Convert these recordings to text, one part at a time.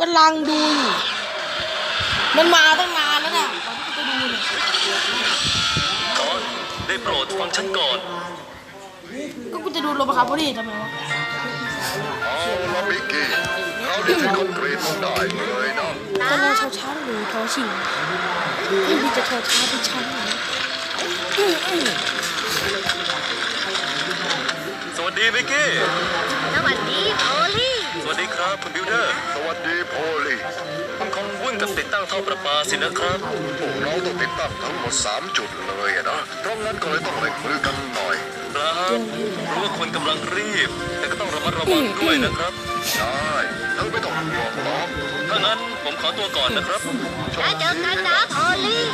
กำลังดูอยู่มันมาตั้งนานแล้วน่ะตอนที่กูจะดูเนี่ยก่อนได้โปรดฟังฉันก่อนก็กูจะดูโรบอครับพอดีทำไมวะเอาละมิกกี้เขาได้ที่คอนกรีตลงได้เลยนะจะรอเช้าเช้าๆหรือทอชิงที่มีจะเช้าเช้าที่ชั้นเหรออื้ออื้อสวัสดีมิกกี้สวัส ดีโอลี่สวัสดีครับคุณบิวเดอร์ สวัสดีโพลีคุณคงวุ่นกับติดตั้งท่อประปาสินะครับ พวกเราต้องติดตั้งทั้งหมด 3 จุดเลยอะนะ เพราะงั้นก็เลยต้องเร่งมือกันหน่อยครับรู้ว่าคุณกำลังรีบ แต่ก็ต้องระมัดระวังด้วยนะครับใช่เธอไม่ต้องห่วงหรอกถ้างั้นผมขอตัวก่อนนะครับแล้วเจอกันนะโอลี่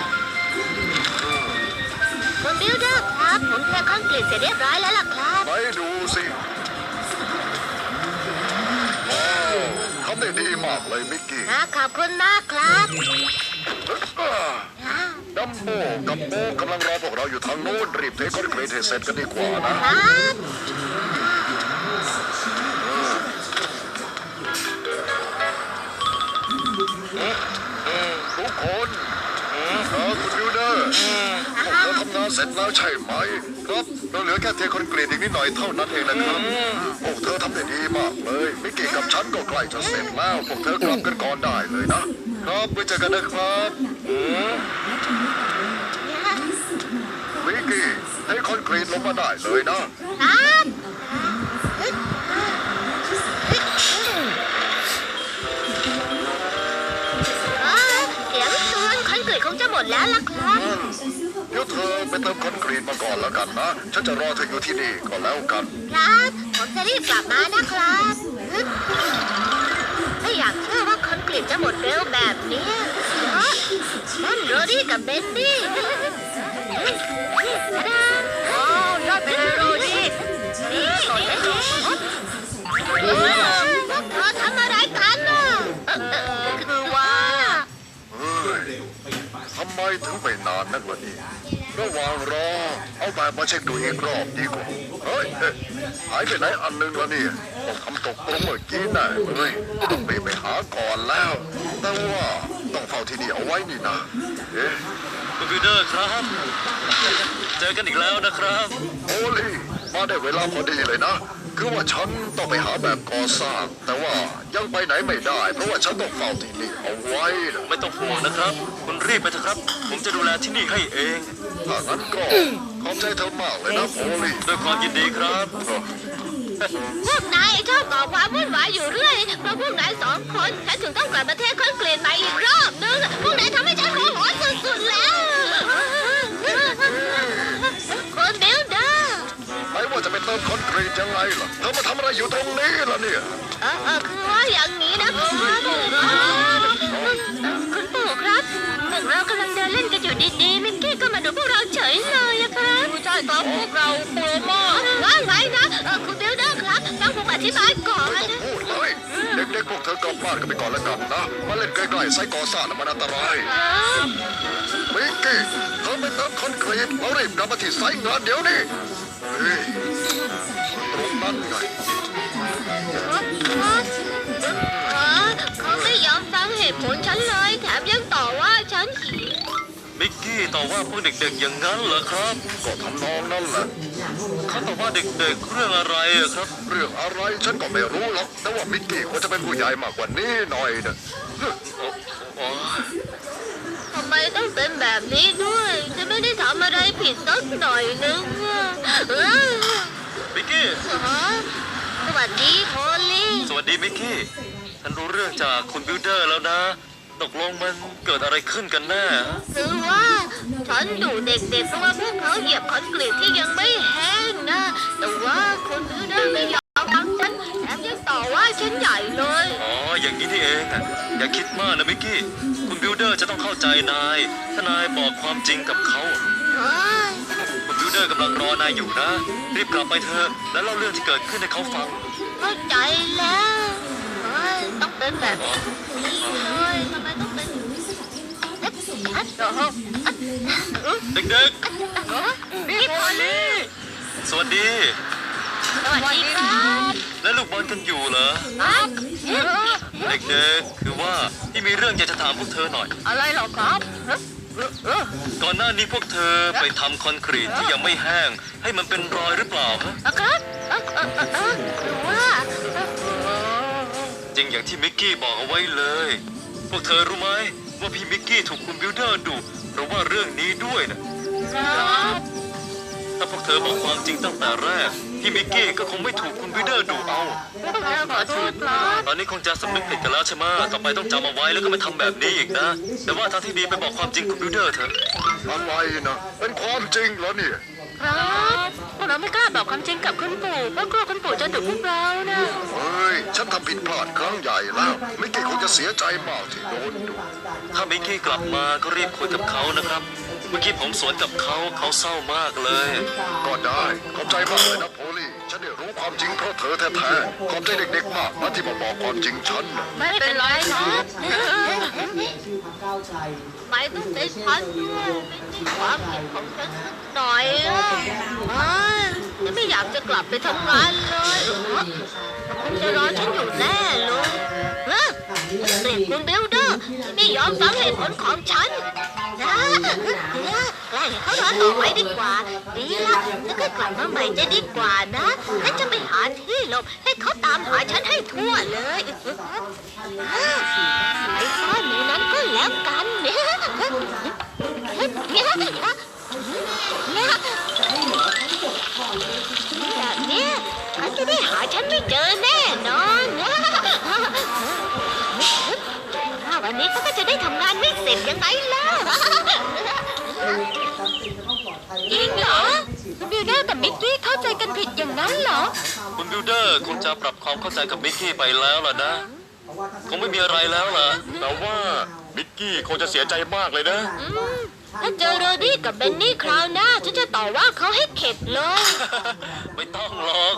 คุณบิลเดอร์ครับผมเทคอนกรีตเสร็จเรียบร้อยแล้วล่ะครับไปดูสิำได้ดีมากเลยมิกกี้นะขอบคุณมากครับอ่าอ่าดัมโบกับโบกำลังรอพวกเราอยู่ทางโน้นรีบเทคอนกรีตให้เสร็จกันดีกว่านะ ครับทุกคน เออคุณบิวเดอร์พวกเธอทำงานเสร็จแล้วใช่ไหม ครับ เราเหลือแค่เทคอนกรีตอีกนิดหน่อยเท่านั้นเองนะครับพวกเธอทำได้ดีมากเลยมิกกี้กับฉันก็ใกล้จะเสร็จแล้วพวกเธอกลับกันก่อนได้เลยนะ ครับไว้เจอกันนะครับมิกกี้เทคอนกรีตลงมาได้เลยนะ ครับ มดแล้วล่ะครับเดี๋ยวเธอไปเติมคอนกรีตมาก่อนแล้วกันนะ ฉันจะรอเธออยู่ที่นี่ก็แล้วกัน ครับ ผมจะรีบกลับมานะครับไม่อยากเชื่อว่าคอนกรีตจะหมดเร็วแบบนี้ฮะนั่นโรดี้กับเบนนี่ ทำไมถึงไปนานนักวะนี่ระหว่างรอเอาแบบมาเช็คดูอีกรอบดีกว่าเฮ้ยเอ๊ะหายไปไหนอันหนึงละเนี่ยต้องทำตกลงเมื่อกี้แน่เลยต้องรีบไปหาก่อนแล้ว แต่ว่าต้องเฝ้าที่นี่เอาไว้นี่นะเอ๊ะคุณบิวเดอร์ครับ เจอกันอีกแล้วนะครับ โอลี่มาได้เวลาพอดีเลยนะ คือว่าฉันต้องไปหาแบบก่อสร้าง แต่ว่ายังไปไหนไม่ได้ เพราะว่าฉันต้องเฝ้าที่นี่เอาไว้นะไม่ต้องห่วงนะครับ คุณรีบไปเถอะครับ ผมจะดูแลที่นี่ให้เอง ถ้างั้นก็ขอบใจเธอมากเลยนะโอลี่ด้วยความยินดีครับ พวกนายชอบก่อความวุ่นวายอยู่เรื่อยเพราะพวกนายสองคนฉันถึงต้องกลับมาเทคอนกรีตใหม่อีกรอบนึงพวกนายทำให้ฉันโมโหสุดๆแล้ว ว่าจะไปเติมคอนกรีตยังไงล่ะเธอมาทำอะไรอยู่ตรงนี้ล่ะเนี่ย เออเออคือว่าอย่างนี้นะครับคุณปู่ครับพวกเรากำลังเดินเล่นกันอยู่ดีๆ มิกกี้ก็มาดูพวกเราเฉยเลยอะครับ ใช่ครับพวกเราโปรมากว่าไงนะเออคุณบิลเดอร์ครับ ต้องผมอธิบายก่อนไม่ต้องพูดเลย เด็กๆพวกเธอกลับบ้านกันไปก่อนแล้วกันนะ มาเล่นใกล้ๆไซต์ก่อสร้างน่ะมันอันตรายครับมิกกี้เธอไปเติมคอนกรีตเรารีบกลับมาที่ไซต์งานเดี๋ยวนี้เฮ้ยตรงนั้นไงเขาไม่ยอมฟังเหตุผลฉันเลย มิกกี้ต่อว่าพวกเด็กๆอย่างนั้นเหรอครับ ก็ทำนองนั้นแหละเขาต่อว่าเด็กๆเรื่องอะไรอะครับ เรื่องอะไรฉันก็ไม่รู้หรอกแต่ว่ามิกกี้ควรจะเป็นผู้ใหญ่มากกว่านี้หน่อยนะโอ้ทำไมต้องเป็นแบบนี้ด้วยฉันไม่ได้ทำอะไรผิดสักหน่อยนึงอะเออมิกกี้ฮะสวัสดีโฮลี่สวัสดีมิกกี้ฉันรู้เรื่องจากคุณบิวเดอร์แล้วนะ ตกลงมันเกิดอะไรขึ้นกันแน่ฮะคือว่าฉันดูเด็กๆเพราะว่าพวกเขาเหยียบคอนกรีตที่ยังไม่แห้งนะ แต่ว่าคนอื่นไม่ยอมฟังฉันแถมยังต่อว่าฉันใหญ่เลย อ๋อ อย่างนี้นี่เองอะอย่าคิดมากนะมิกกี้ คุณบิวเดอร์จะต้องเข้าใจนาย ถ้านายบอกความจริงกับเขาเฮ้ยคุณบิวเดอร์กำลังรอนายอยู่นะ รีบกลับไปเถอะ แล้วเล่าเรื่องที่เกิดขึ้นให้เขาฟัง เข้าใจแล้ว เฮ้ยต้องเป็นแบบนี้เลยทำไมต้องเป็นเอ๊ะอัดเหรออัดเอ๊ะเด็กเอ๊ะพี่พอลลี่ๆสวัสดี สวัสดีครับและลูกบอลกันอยู่เหรอครับเด็กๆคือว่าที่มีเรื่องอยากจะถามพวกเธอหน่อย อะไรเหรอครับเอ๊ะเอ๊ะเอ๊ะก่อนหน้านี้พวกเธอไปทำคอนกรีตที่ยังไม่แห้ง ให้มันเป็นรอยหรือเปล่าฮะอะครับ จริงอย่างที่มิกกี้บอกเอาไว้เลย พวกเธอรู้ไหมว่าพี่มิกกี้ถูกคุณบิลเดอร์ดุเพราะว่าเรื่องนี้ด้วยนะครับถ้าพวกเธอบอกความจริงตั้งแต่แรก พี่มิกกี้ก็คงไม่ถูกคุณบิลเดอร์ดุเอาพวกเราขอโทษครับตอนนี้คงจะสำนึกผิดกันแล้วใช่ไหมต่อไปต้องจำเอาไว้แล้วก็ไม่ทำแบบนี้อีกนะ แต่ว่าทางที่ดีไปบอกความจริงคุณบิลเดอร์เถอะอะไรนะเป็นความจริงเหรอเนี่ยครับพวกเราไม่กล้าบอกความจริงกับคุณปู่เพราะกลัวคุณปู่จะดุพวกเรานะเฮ้ยฉันทำผิดพลาดครั้งใหญ่แล้วมิกกี้คงจะเสียใจมากที่โดนดุถ้ามิกกี้กลับมาก็รีบคุยกับเขานะครับ เมื่อกี้ผมสวนกับเขาเขาเศร้ามากเลย ก็ได้ขอบใจมากเลยนะโพลี่ฉันได้รู้ความจริงเพราะเธอแท้ๆขอบใจเด็กๆมากนะที่มาบอกความจริงฉันน่ะไม่เป็นไรครับไม่ต้องเป็นฉันด้วยความผิดของฉันสักหน่อยอะอ่าฉันไม่อยากจะกลับไปทำงานเลยคงจะรอฉันอยู่แน่เลยเฮ้ยเด็กคุณบิลเดอร์ที่ไม่ยอมฟังเหตุผลของฉันนะแกล้งให้ เขารอนต่อไปดีกว่าดีละแล้วก็กลับมาใหม่จะดีกว่านะและจะไปหาที่หลบให้เขาตามหาฉันให้ทั่วเลยไปซ่อนในนั้นก็แล้วกันแบบเนี้ยเขาจะได้หาฉันไม่เจอแน่นอน วันนี้เขาก็จะได้ทำงานไม่เสร็จยังไงล่ะ จริงเหรอบิลเดอร์กับมิกกี้เข้าใจกันผิดอย่างนั้นเหรอ คุณบิลเดอร์คงจะปรับความเข้าใจกับมิกกี้ไปแล้วล่ะนะ คงไม่มีอะไรแล้วล่ะ แต่ว่ามิกกี้คงจะเสียใจมากเลยนะ อืม ถ้าเจอโรดี้กับเบนนี่คราวหน้าฉันจะต่อว่าเขาให้เข็ดเลย ไม่ต้องหรอก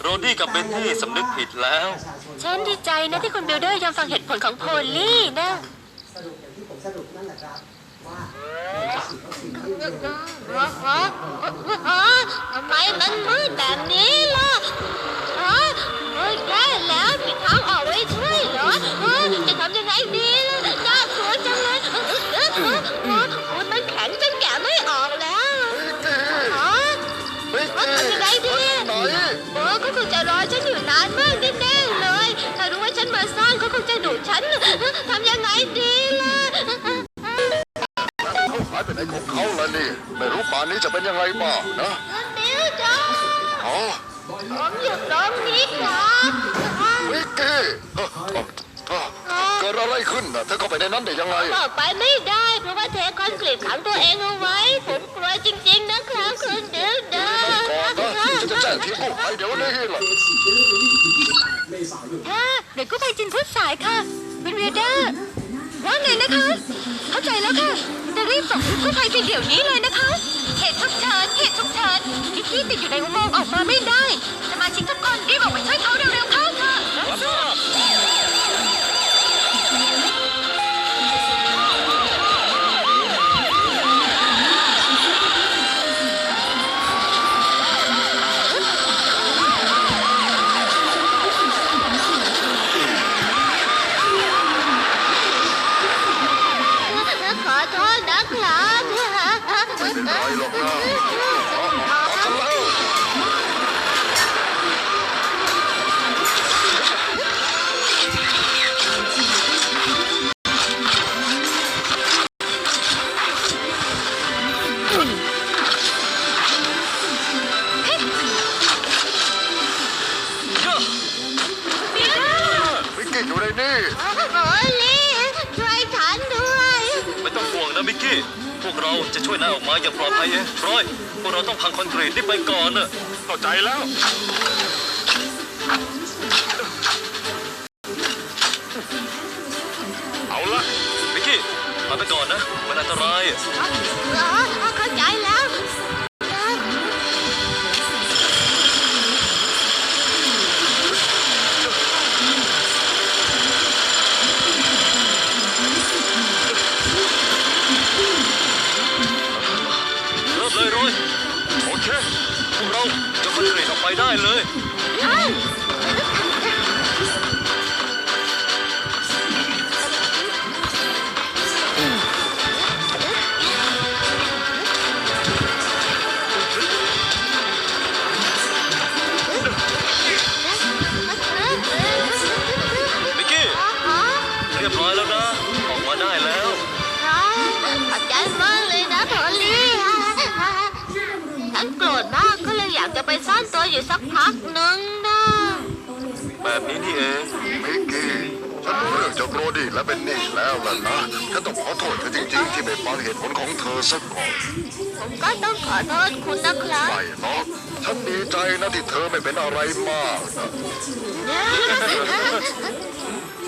โรดี้กับเบนนี่สำนึกผิดแล้ว ฉันดีใจนะที่คุณบิลเดอร์ยอมฟังเหตุผลของโพลลี่นะ สรุปอย่างที่ผมสรุปนั่นแหละครับว่าทำไมมันมืดแบบนี้ล่ะ ถ้ารู้ว่าฉันมาซ่อนก็คงจะดุฉันทำยังไงดีล่ะเขาหายไปไหนของเขาล่ะนี่ ไม่รู้ป่านนี้จะเป็นยังไงบ้างนะบิวจ้าอ๋อผมอยู่ตรงนี้ครับมิกกี้เกิดอะไรขึ้นนะเธอเข้าไปในนั้นได้ยังไงบอกไปไม่ได้ เพราะว่าเทคอนกรีตขังตัวเองเอาไว้ ผมกลัวจริง ๆ นะครับคุณบิวเดอก่อนนะฉันจะแจ้งทีมกู้ภัยเดี๋ยวนี้ล่ะค่ะเด็กกู้ภัยจินพุทธสายค่ะคุณบิวเดอร์ว่าไงนะคะ เข้าใจแล้วค่ะ จะรีบส่งกู้ภัยไปเดี๋ยวนี้เลยนะคะ เหตุฉุกเฉินเหตุฉุกเฉินที่ที่ติดอยู่ในอุโมงค์ออกมาไม่ได้ เราจะช่วยนายออกมาอย่างปลอดภัยเองรอยพวกเราต้องพังคอนกรีตนี่ไปก่อนนะเข้าใจแล้ว เอาละมิกกี้มาไปก่อนนะ มันอันตราย ได้เลย อ้าว อนตัวอยู่สักพักหนึ่งนะแบบนี้นี่เองมิกกี้ฉันรู้เรื่องจากโรดี้และเป็นนี่แล้วล่ะนะฉันต้องขอโทษเธอจริง ๆ ที่ไม่ฟังเหตุผลของเธอสักก่อนผมก็ต้องขอโทษคุณนะครับไม่หรอกฉันดีใจนะที่เธอไม่เป็นอะไรมากนะ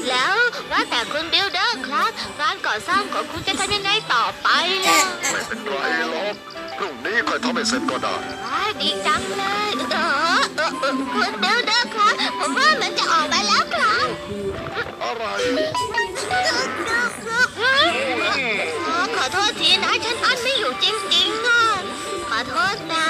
แล้วว่าแต่คุณบิลเดอร์ครับงานก่อสร้างของคุณจะทำยังไงต่อไปล่ะไม่เป็นไรหรอกพรุ่งนี้ ค่อยทำให้เสร็จก็ได้ดีจังเลยเออเอออคุณบลเดอร์ครับ ผมว่ามันจะออกมาแล้วครับอะไร อ๋อขอโทษทีนะ ฉันอั้นไม่อยู่จริงๆอะขอโทษนะ